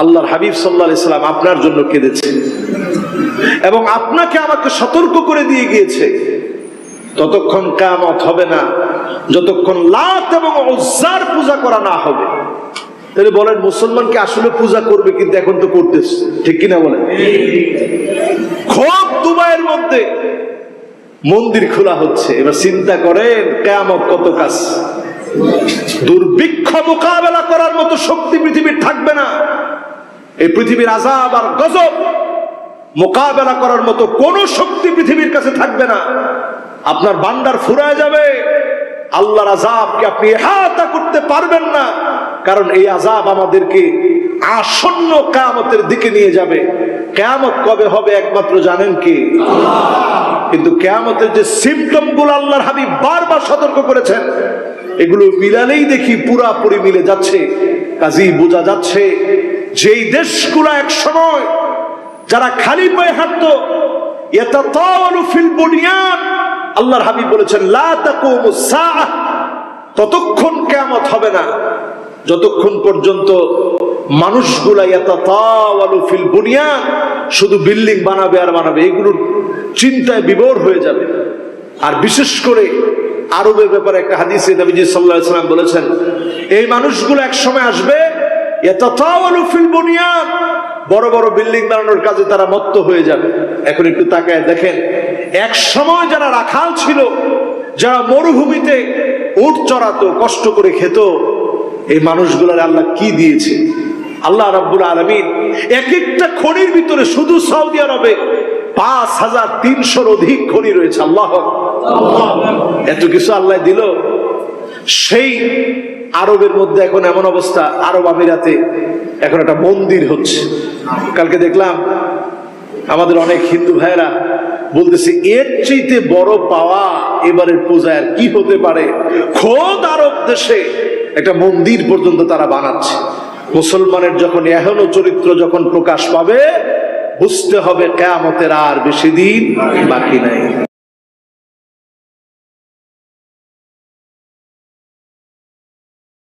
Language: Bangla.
আল্লাহর হাবিব সাল্লাহ ইসলাম আপনার জন্য কেঁদেছে এবং আপনাকে আমাকে সতর্ক করে দিয়ে গিয়েছে। ততক্ষণ কামত হবে না, যতক্ষণ লাত এবং উজ্জার পূজা করা না হবে। তাহলে বলেন মুসলমানকে আসলে পূজা করবে কিন্তু এখন তো করতেছে? ঠিক কিনা বলেন? খুব দুবাইয়ের মধ্যে মন্দির খোলা হচ্ছে। এবার চিন্তা করেন, কেয়ামত কত কাজ? দুর্ভিক্ষ মোকাবেলা করার মতো শক্তি পৃথিবীর থাকবে না এই পৃথিবীর আজাব আর গজব মোকাবেলা করার মতো কোন শক্তি পৃথিবীর কাছে থাকবে না। আপনার বান্ডার ফুরায় যাবে। আল্লাহর আজাবকে আপনি এহাতা করতে পারবেন না, কারণ এই আজাব আমাদেরকে আসন্ন কেয়ামতের দিকে নিয়ে যাবে। কেয়ামত কবে হবে একমাত্র জানেন কি? কিন্তু কেয়ামতের যে সিমটমগুলো আল্লাহর হাবিব বারবার সতর্ক করেছেন, এগুলো মিলালেই দেখি পুরাপুরি মিলে যাচ্ছে। কাজী বোঝা যাচ্ছে যেই দেশগুলো এক সময় যারা খালি পায়ে হাঁটতো আল্লাহর বলেছেন ততক্ষণ হবে না। যতক্ষণ পর্যন্ত মানুষগুলা শুধু বিল্ডিং বানাবে আর বানাবে, এগুলোর চিন্তায় বিভোর হয়ে যাবে। আর বিশেষ করে আরবের ব্যাপারে একটা হাদিসে নবীজি আলাইহি সাল্লাম বলেছেন, এই মানুষগুলো এক সময় আসবে ফিল বুনিয়ান বড় বড় বিল্ডিং বানানোর কাজে তারা মত্ত হয়ে যাবে। এখন একটু তাকায় দেখেন, এক সময় যারা রাখাল ছিল, যারা মরুভূমিতে উট চড়াতো, কষ্ট করে খেত, এই মানুষগুলার আল্লাহ কি দিয়েছে? আল্লাহ রাব্বুল আলমিন এক একটা খনির ভিতরে শুধু সৌদি আরবে পাঁচ হাজার তিনশোর অধিক খনি রয়েছে, আল্লাহ এত কিছু আল্লাহ দিল। সেই আরবের মধ্যে এখন এমন অবস্থা, আরব আমিরাতে এখন একটা মন্দির হচ্ছে। কালকে দেখলাম আমাদের অনেক হিন্দু ভাইরা বলতেছে, এর চাইতে বড় পাওয়া এবারের পূজায় কি হতে পারে? খোদ আরব দেশে একটা মন্দির পর্যন্ত তারা বানাচ্ছে। মুসলমানের যখন এখনও চরিত্র যখন প্রকাশ পাবে, বুঝতে হবে কেয়ামতের আর বেশি দিন বাকি নাই।